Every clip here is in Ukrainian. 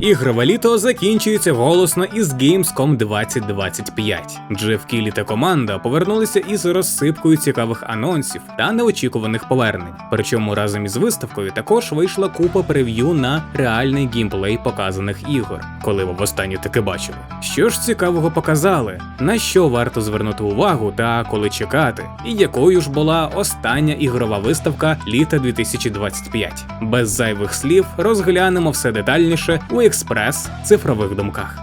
Ігрове літо закінчується голосно із Gamescom 2025. Джеф Кілі та команда повернулися із розсипкою цікавих анонсів та неочікуваних повернень. Причому разом із виставкою також вийшла купа прев'ю на реальний геймплей показаних ігор, коли ви востаннє таки бачили. Що ж цікавого показали, на що варто звернути увагу та коли чекати, і якою ж була остання ігрова виставка літа 2025. Без зайвих слів розглянемо все детальніше у експрес цифрових думках.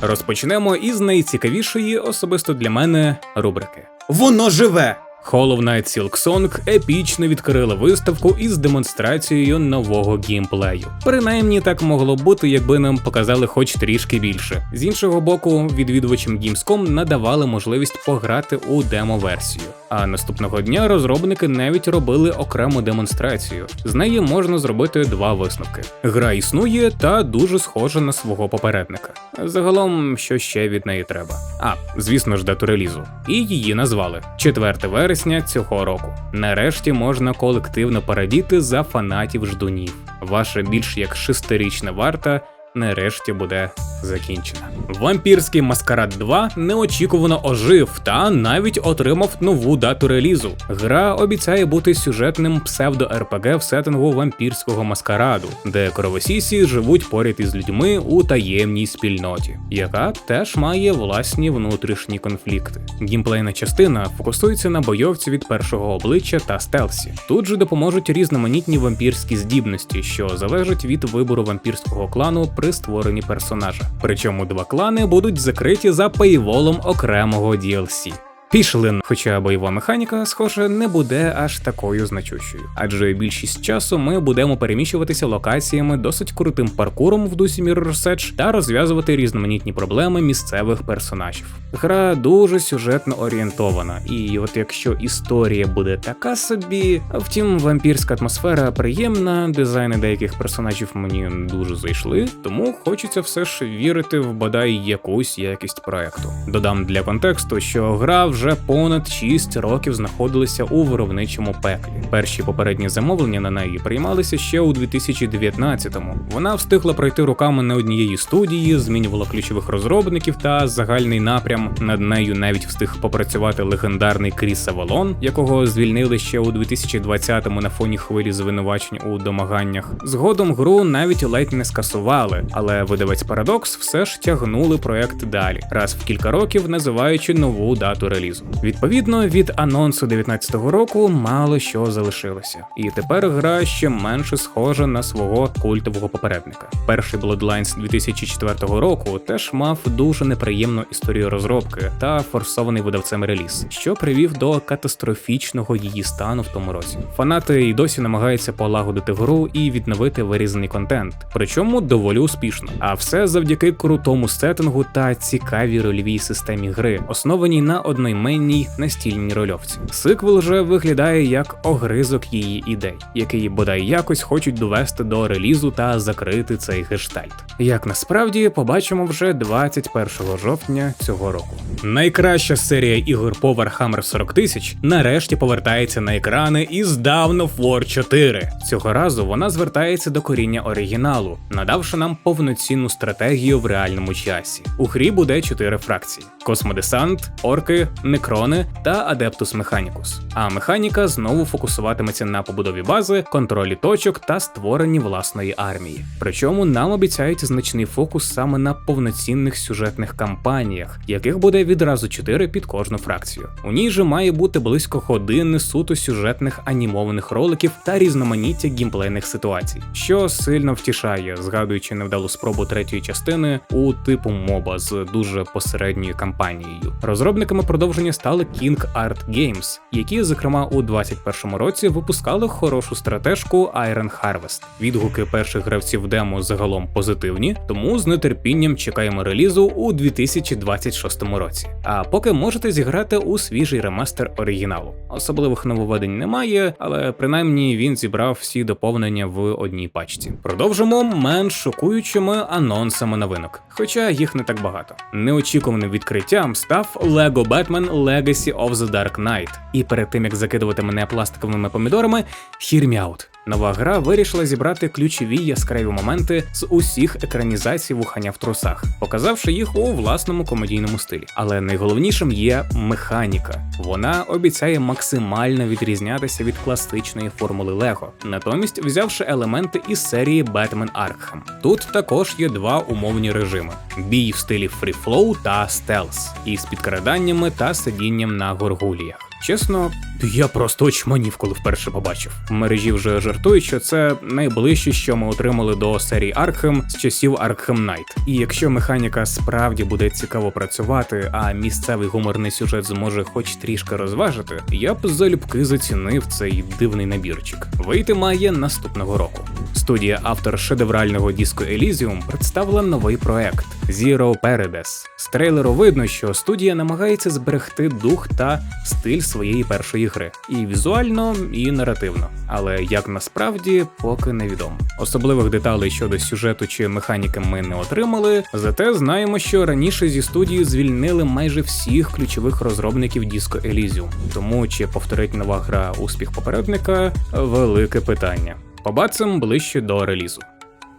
Розпочнемо із найцікавішої особисто для мене рубрики. Воно живе! Hollow Knight Silksong епічно відкрила виставку із демонстрацією нового геймплею. Принаймні так могло бути, якби нам показали хоч трішки більше. З іншого боку, відвідувачам Gamescom надавали можливість пограти у демо-версію. А наступного дня розробники навіть робили окрему демонстрацію. З неї можна зробити два висновки: гра існує та дуже схожа на свого попередника. Загалом, що ще від неї треба? А, звісно ж, дату релізу. І її назвали 4 вересня цього року. Нарешті можна колективно порадіти за фанатів ждунів. Ваша більш як шестирічна варта нарешті буде закінчена. Вампірський маскарад 2 неочікувано ожив та навіть отримав нову дату релізу. Гра обіцяє бути сюжетним псевдо-РПГ в сеттингу вампірського маскараду, де кровосісі живуть поряд із людьми у таємній спільноті, яка теж має власні внутрішні конфлікти. Гімплейна частина фокусується на бойовці від першого обличчя та стелсі. Тут же допоможуть різноманітні вампірські здібності, що залежать від вибору вампірського клану при створенні персонажа. Причому два клани будуть закриті за пейволом окремого DLC. Пішли, хоча бойова механіка, схоже, не буде аж такою значущою, адже більшість часу ми будемо переміщуватися локаціями досить крутим паркуром в дусі Mirror's Edge та розв'язувати різноманітні проблеми місцевих персонажів. Гра дуже сюжетно орієнтована, і от якщо історія буде така собі, втім, вампірська атмосфера приємна, дизайни деяких персонажів мені дуже зайшли, тому хочеться все ж вірити в бодай якусь якість проекту. Додам для контексту, що гра вже понад 6 років знаходилася у виробничому пеклі. Перші попередні замовлення на неї приймалися ще у 2019-му. Вона встигла пройти руками не однієї студії, змінювала ключових розробників та загальний напрям. Над нею навіть встиг попрацювати легендарний Кріс Авалон, якого звільнили ще у 2020-му на фоні хвилі звинувачень у домаганнях. Згодом гру навіть ледь не скасували, але видавець Paradox все ж тягнули проект далі, раз в кілька років називаючи нову дату релізу. Відповідно, від анонсу 19-го року мало що залишилося, і тепер гра ще менше схожа на свого культового попередника. Перший Bloodlines 2004 року теж мав дуже неприємну історію розробки та форсований видавцем реліз, що привів до катастрофічного її стану в тому році. Фанати й досі намагаються полагодити гру і відновити вирізаний контент, причому доволі успішно. А все завдяки крутому сеттингу та цікавій рольовій системі гри, основаній на одноіменній настільній рольовці. Сиквел вже виглядає як огризок її ідей, який бодай якось хочуть довести до релізу та закрити цей гештальт. Як насправді побачимо вже 21 жовтня цього року. Найкраща серія ігор по Warhammer 40 тисяч нарешті повертається на екрани із of War 4. Цього разу вона звертається до коріння оригіналу, надавши нам повноцінну стратегію в реальному часі. У грі буде чотири фракції: Космодесант, Орки, Некрони та Адептус Механікус. А механіка знову фокусуватиметься на побудові бази, контролі точок та створенні власної армії. Причому нам обіцяють значний фокус саме на повноцінних сюжетних кампаніях, яких буде відразу чотири під кожну фракцію. У ній же має бути близько години суто сюжетних анімованих роликів та різноманіття гімплейних ситуацій, що сильно втішає, згадуючи невдалу спробу третьої частини у типу моба з дуже посередньою кампанією. Розробниками продовження стали King Art Games, які, зокрема, у 2021 році випускали хорошу стратежку Iron Harvest. Відгуки перших гравців демо загалом позитивні, тому з нетерпінням чекаємо релізу у 2026 році. А поки можете зіграти у свіжий ремастер оригіналу. Особливих нововведень немає, але принаймні він зібрав всі доповнення в одній пачці. Продовжимо менш шокуючими анонсами новинок, хоча їх не так багато. Неочікуваним відкриттям став Lego Batman Batman Legacy of the Dark Knight. І перед тим як закидувати мене пластиковими помідорами, hear me out. Нова гра вирішила зібрати ключові яскраві моменти з усіх екранізацій вухання в трусах, показавши їх у власному комедійному стилі. Але найголовнішим є механіка. Вона обіцяє максимально відрізнятися від класичної формули Лего, натомість взявши елементи із серії Batman Arkham. Тут також є два умовні режими: бій в стилі фріфлоу та стелс, із підкраданнями та сидінням на горгуліях. Чесно, я просто очманів, коли вперше побачив. В мережі вже жартують, що це найближче, що ми отримали до серії Arkham з часів Arkham Knight. І якщо механіка справді буде цікаво працювати, а місцевий гуморний сюжет зможе хоч трішки розважити, я б залюбки зацінив цей дивний набірчик. Вийти має наступного року. Студія автор шедеврального диско Elysium представила новий проект Zero Paradise. З трейлеру видно, що студія намагається зберегти дух та стиль своєї першої гри, і візуально, і наративно. Але як насправді, поки невідомо. Особливих деталей щодо сюжету чи механіки ми не отримали. Зате знаємо, що раніше зі студії звільнили майже всіх ключових розробників Disco Elysium. Тому чи повторить нова гра успіх попередника велике питання. Побачимо ближче до релізу.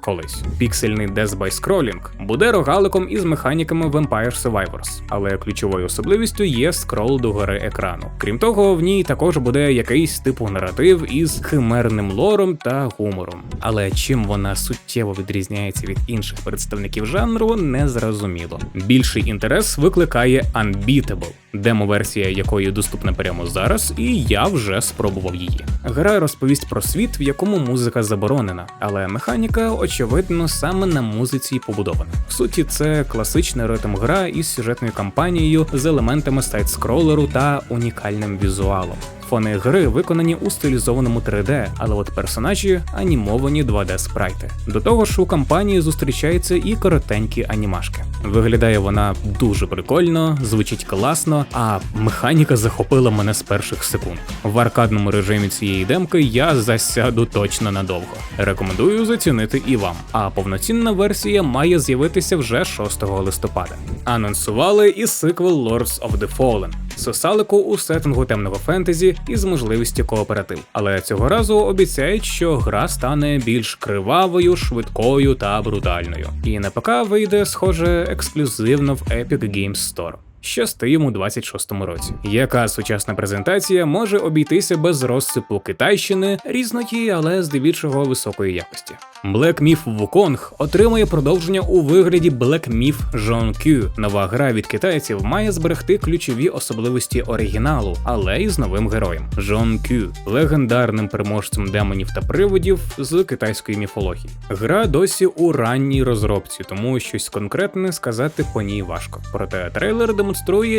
Колись піксельний Death by Scrolling буде рогаликом із механіками Vampire Survivors, але ключовою особливістю є скрол до гори екрану. Крім того, в ній також буде якийсь типу наратив із химерним лором та гумором. Але чим вона суттєво відрізняється від інших представників жанру, не зрозуміло. Більший інтерес викликає Unbeatable, демо-версія якої доступна прямо зараз, і я вже спробував її. Гра розповість про світ, в якому музика заборонена, але механіка, очевидно, саме на музиці побудована. В суті, це класична ритм гра із сюжетною кампанією з елементами сайт-скролеру та унікальним візуалом. Фони гри виконані у стилізованому 3D, але от персонажі анімовані 2D спрайти. До того ж, у кампанії зустрічаються і коротенькі анімашки. Виглядає вона дуже прикольно, звучить класно, а механіка захопила мене з перших секунд. В аркадному режимі цієї демки я засяду точно надовго. Рекомендую зацінити і вам. А повноцінна версія має з'явитися вже 6 листопада. Анонсували і сиквел Lords of the Fallen. Сосалику у сеттингу темного фентезі із можливістю кооператив. Але цього разу обіцяють, що гра стане більш кривавою, швидкою та брутальною. І на ПК вийде, схоже, ексклюзивно в Epic Games Store. Що стоїмо у 26-му році. Яка сучасна презентація може обійтися без розсипу китайщини, різної, але здебільшого високої якості. Black Myth Wukong отримує продовження у вигляді Black Myth Jeon Q. Нова гра від китайців має зберегти ключові особливості оригіналу, але й з новим героєм Jeon Q, легендарним переможцем демонів та привидів з китайської міфології. Гра досі у ранній розробці, тому щось конкретне сказати по ній важко. Проте трейлер демонструє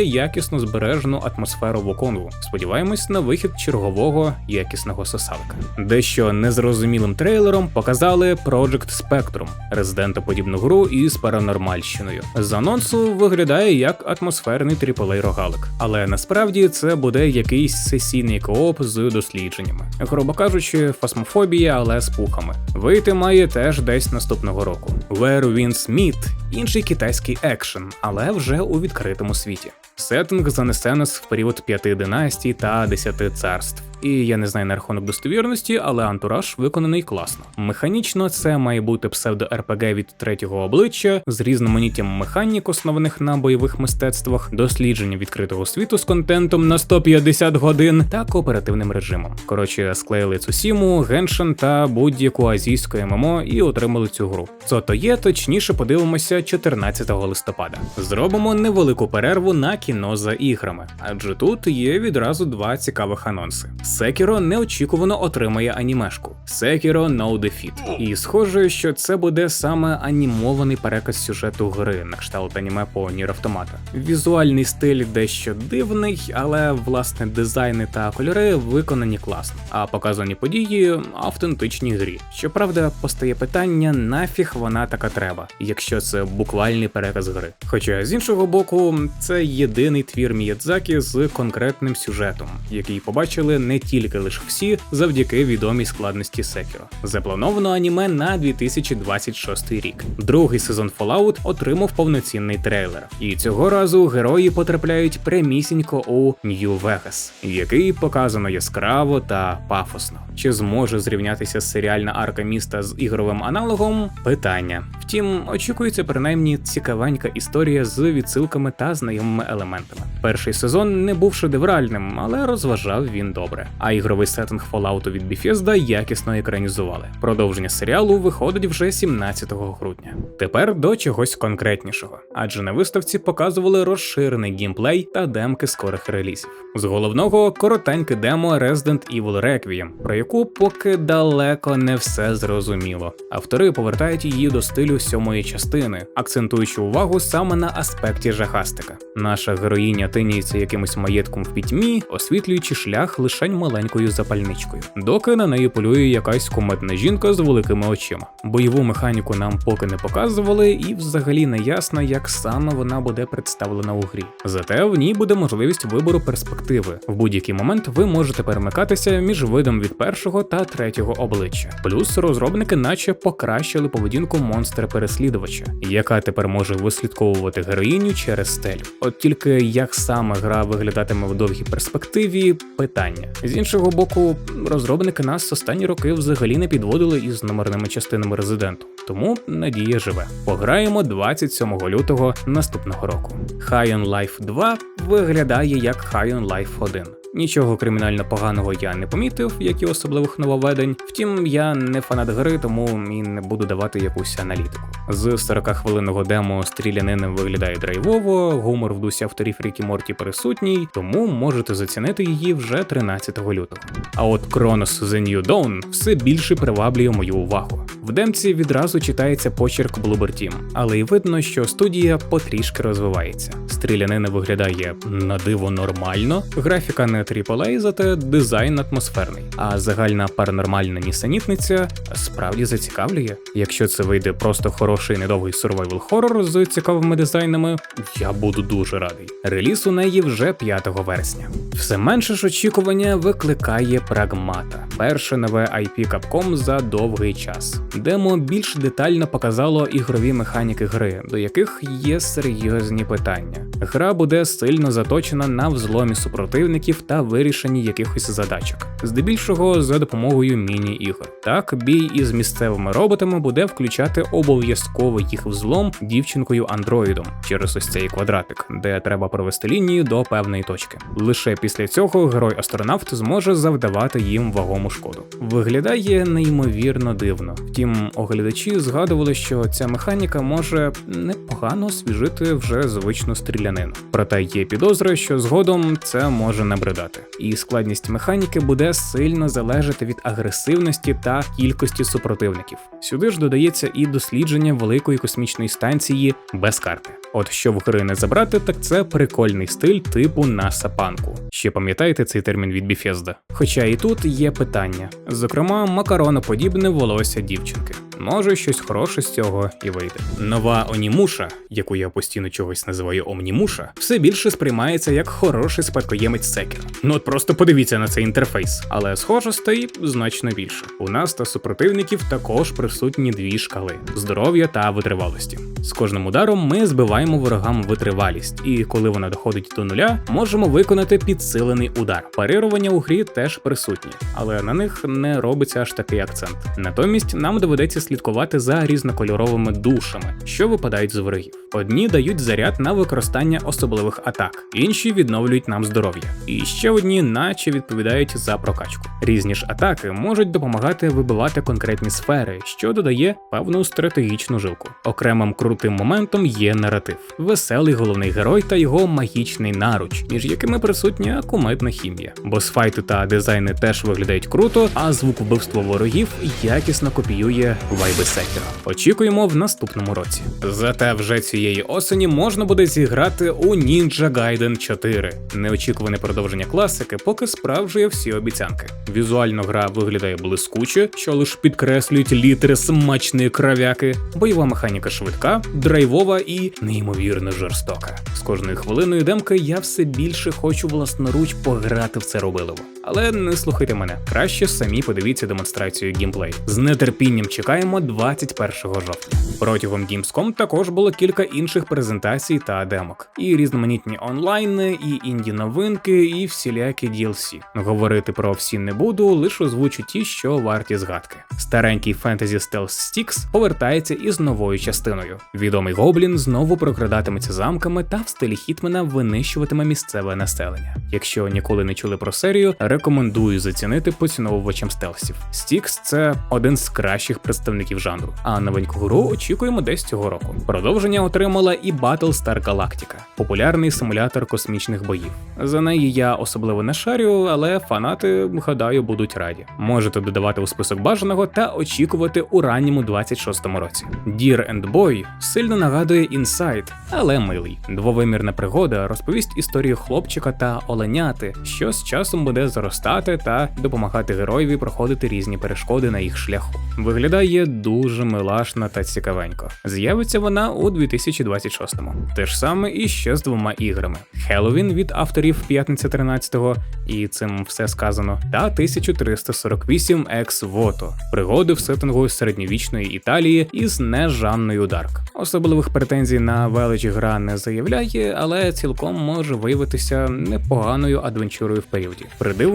якісно збережену атмосферу Вуконгу. Сподіваємось на вихід чергового якісного сосалка. Дещо незрозумілим трейлером показали Project Spectrum, резидентоподібну гру із паранормальщиною. З анонсу виглядає як атмосферний тріполей рогалик, але насправді це буде якийсь сесійний кооп з дослідженнями. Грубо кажучи, фасмофобія, але з пухами. Вийти має теж десь наступного року. Where Winds Meet – інший китайський екшен, але вже у відкритому світі. Сеттинг занесе нас в період п'яти династій та десяти царств. І я не знаю на рахунок достовірності, але антураж виконаний класно. Механічно це має бути псевдо-РПГ від третього обличчя з різноманіттям механік, основаних на бойових мистецтвах, дослідження відкритого світу з контентом на 150 годин та кооперативним режимом. Коротше, склеїли Цусіму, Геншин та будь-яку азійську ММО і отримали цю гру. Це то є, точніше подивимося 14 листопада. Зробимо невелику перерву на кіно за іграми, адже тут є відразу два цікавих анонси. Sekiro неочікувано отримає анімешку Sekiro No Defeat. І схоже, що це буде саме анімований переказ сюжету гри на кшталт аніме по Нір Автомата. Візуальний стиль дещо дивний, але власне дизайни та кольори виконані класно, а показані події автентичні грі. Щоправда, постає питання, нафіг вона така треба, якщо це буквальний переказ гри. Хоча з іншого боку, це єдиний твір Міядзакі з конкретним сюжетом, який побачили не не тільки лише всі завдяки відомій складності Секіро. Заплановано аніме на 2026 рік. Другий сезон Fallout отримав повноцінний трейлер, і цього разу герої потрапляють прямісінько у Нью-Вегас, який показано яскраво та пафосно. Чи зможе зрівнятися серіальна арка міста з ігровим аналогом? Питання. Втім, очікується принаймні цікавенька історія з відсилками та знайомими елементами. Перший сезон не був шедевральним, але розважав він добре. А ігровий сеттинг Fallout від Bethesda якісно екранізували. Продовження серіалу виходить вже 17 грудня. Тепер до чогось конкретнішого, адже на виставці показували розширений геймплей та демки скорих релізів. З головного коротеньке демо Resident Evil Requiem, про яку поки далеко не все зрозуміло. Автори повертають її до стилю сьомої частини, акцентуючи увагу саме на аспекті жахастика. Наша героїня тиніється якимось маєтком в пітьмі, освітлюючи шлях лишень маленькою запальничкою, доки на неї полює якась куметна жінка з великими очима. Бойову механіку нам поки не показували, і взагалі не ясно, як саме вона буде представлена у грі. Зате в ній буде можливість вибору перспективи. В будь-який момент ви можете перемикатися між видом від першого та третього обличчя. Плюс розробники, наче покращили поведінку монстра-переслідувача, яка тепер може вислідковувати героїню через стелю. От тільки як саме гра виглядатиме в довгій перспективі питання. З іншого боку, розробники нас останні роки взагалі не підводили із номерними частинами резиденту, тому надія живе. Пограємо 27 лютого наступного року. High on Life 2 виглядає як High on Life 1. Нічого кримінально поганого я не помітив, як і особливих нововведень. Втім, я не фанат гри, тому і не буду давати якусь аналітику. З 40-хвилинного демо стрілянин виглядає драйвово, гумор в дусі авторів Рікі Морті присутній, тому можете зацінити її вже 13 лютого. А от Кронос The New Dawn все більше приваблює мою увагу. В демці відразу читається почерк Bloober Team, але й видно, що студія потрішки розвивається. Стрілянина виглядає на диво нормально, графіка не AAA, зате дизайн атмосферний. А загальна паранормальна нісенітниця справді зацікавлює. Якщо це вийде просто хороший недовгий survival хоррор з цікавими дизайнами, я буду дуже радий. Реліз у неї вже 5 вересня. Все менше ж очікування викликає прагмата. Перше нове IP Capcom за довгий час. Демо більш детально показало ігрові механіки гри, до яких є серйозні питання. Гра буде сильно заточена на взломі супротивників та вирішенні якихось задачок, здебільшого за допомогою міні-ігор. Так, бій із місцевими роботами буде включати обов'язково їх взлом дівчинкою андроїдом через ось цей квадратик, де треба провести лінію до певної точки. Лише після цього герой-астронавт зможе завдавати їм вагому шкоду. Виглядає неймовірно дивно. Втім, оглядачі згадували, що ця механіка може непогано освіжити вже звичну стрілянину. Проте є підозри, що згодом це може набридати. І складність механіки буде сильно залежати від агресивності та кількості супротивників. Сюди ж додається і дослідження великої космічної станції без карти. От що в гри не забрати, так це прикольний стиль типу на сапанку. Ще пам'ятаєте цей термін від Bethesda? Хоча і тут є питання, зокрема, макароноподібне волосся дівчинки. Може, щось хороше з цього і вийде. Нова Онімуша, яку я постійно чогось називаю Омнімуша, все більше сприймається як хороший спадкоємець Секера. Ну от просто подивіться на цей інтерфейс. Але схожостей значно більше. У нас та супротивників також присутні дві шкали здоров'я та витривалості. З кожним ударом ми збиваємо ворогам витривалість, і коли вона доходить до нуля, можемо виконати підсилений удар. Парирування у грі теж присутні, але на них не робиться аж такий акцент. Натомість нам доведеться слідкувати за різнокольоровими душами, що випадають з ворогів. Одні дають заряд на використання особливих атак, інші відновлюють нам здоров'я, і ще одні, наче відповідають за прокачку. Різні ж атаки можуть допомагати вибивати конкретні сфери, що додає певну стратегічну жилку. Окремим крутим моментом є наратив, веселий головний герой та його магічний наруч, між якими присутня кумедна хімія. Босфайти та дизайни теж виглядають круто, а звук вбивства ворогів якісно копіює вайби Секіро. Очікуємо в наступному році. Зате вже цієї осені можна буде зіграти у Ninja Gaiden 4. Неочікуване продовження класики поки справжує всі обіцянки. Візуально гра виглядає блискуче, що лише підкреслюють літери смачної кравяки. Бойова механіка швидка, драйвова і неймовірно жорстока. З кожною хвилиною демки я все більше хочу власноруч пограти в це робилово. Але не слухайте мене. Краще самі подивіться демонстрацію геймплей. З нетерпінням чекаємо 21 жовтня. Протягом Gamescom також було кілька інших презентацій та демок, і різноманітні онлайни, і інді новинки, і всілякі DLC. Говорити про всі не буду, лише озвучу ті, що варті згадки. Старенький Fantasy Stealth Sticks повертається із новою частиною. Відомий гоблін знову прокрадатиметься замками та в стилі Хітмена винищуватиме місцеве населення. Якщо ніколи не чули про серію, рекомендую зацінити поціновувачам стелсів. Стікс це один з кращих представників жанру. А новеньку гру очікуємо десь цього року. Продовження отримала і Battlestar Galactica – популярний симулятор космічних боїв. За неї я особливо не шарю, але фанати, гадаю, будуть раді. Можете додавати у список бажаного та очікувати у ранньому 26-му році. Dear and Boy сильно нагадує Inside, але милий. Двовимірна пригода розповість історію хлопчика та оленяти, що з часом буде зростати та допомагати героєві проходити різні перешкоди на їх шляху. Виглядає дуже милашно та цікавенько. З'явиться вона у 2026-му. Те ж саме і ще з двома іграми: Halloween від авторів П'ятниця 13-го, і цим все сказано, та 1348 Ex Voto – пригоди в сеттингу середньовічної Італії із не Жанною Дарк. Особливих претензій на велич гра не заявляє, але цілком може виявитися непоганою адвенчурою в періоді.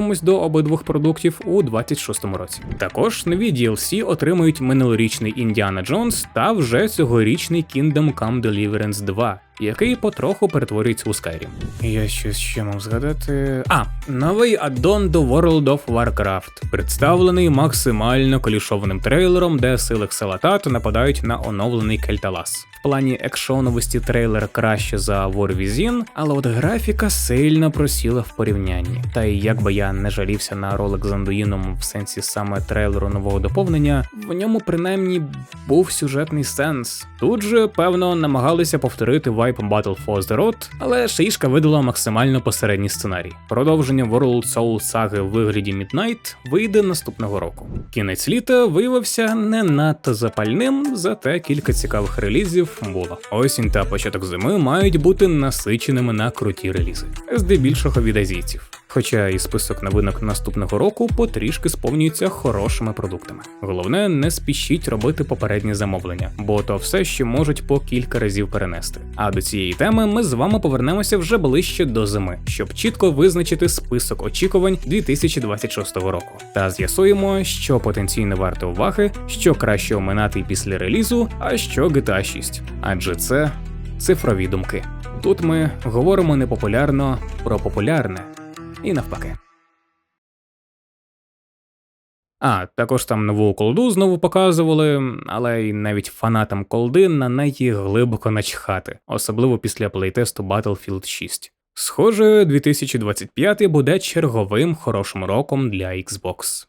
Придивимось до обидвох продуктів у 26-му році. Також нові DLC отримують минулорічний Індіана Джонс та вже цьогорічний Kingdom Come Deliverance 2 який потроху перетворюється у Skyrim. Я щось ще мав згадати. А, новий аддон до World of Warcraft, представлений максимально колішованим трейлером, де сили Кселатат нападають на оновлений Кельталас. В плані екшоновості трейлер краще за War Within, але от графіка сильно просіла в порівнянні. Та й як би я не жалівся на ролик з Андуїном в сенсі саме трейлеру нового доповнення, в ньому принаймні був сюжетний сенс. Тут же, певно, намагалися повторити вайп Battle for the Road, але Шишка видала максимально посередній сценарій. Продовження World Soul саги в вигляді Midnight вийде наступного року. Кінець літа виявився не надто запальним, зате кілька цікавих релізів було. Осінь та початок зими мають бути насиченими на круті релізи, здебільшого від азійців. Хоча і список новинок наступного року потрішки сповнюється хорошими продуктами. Головне, не спішіть робити попередні замовлення, бо то все ще можуть по кілька разів перенести. А до цієї теми ми з вами повернемося вже ближче до зими, щоб чітко визначити список очікувань 2026 року. Та з'ясуємо, що потенційно варто уваги, що краще оминати після релізу, а що GTA 6. Адже це цифрові думки. Тут ми говоримо не популярно про популярне і навпаки. А, також там нову колду знову показували, але й навіть фанатам колди на неї глибоко начхати, особливо після плейтесту Battlefield 6. Схоже, 2025 буде черговим хорошим роком для Xbox.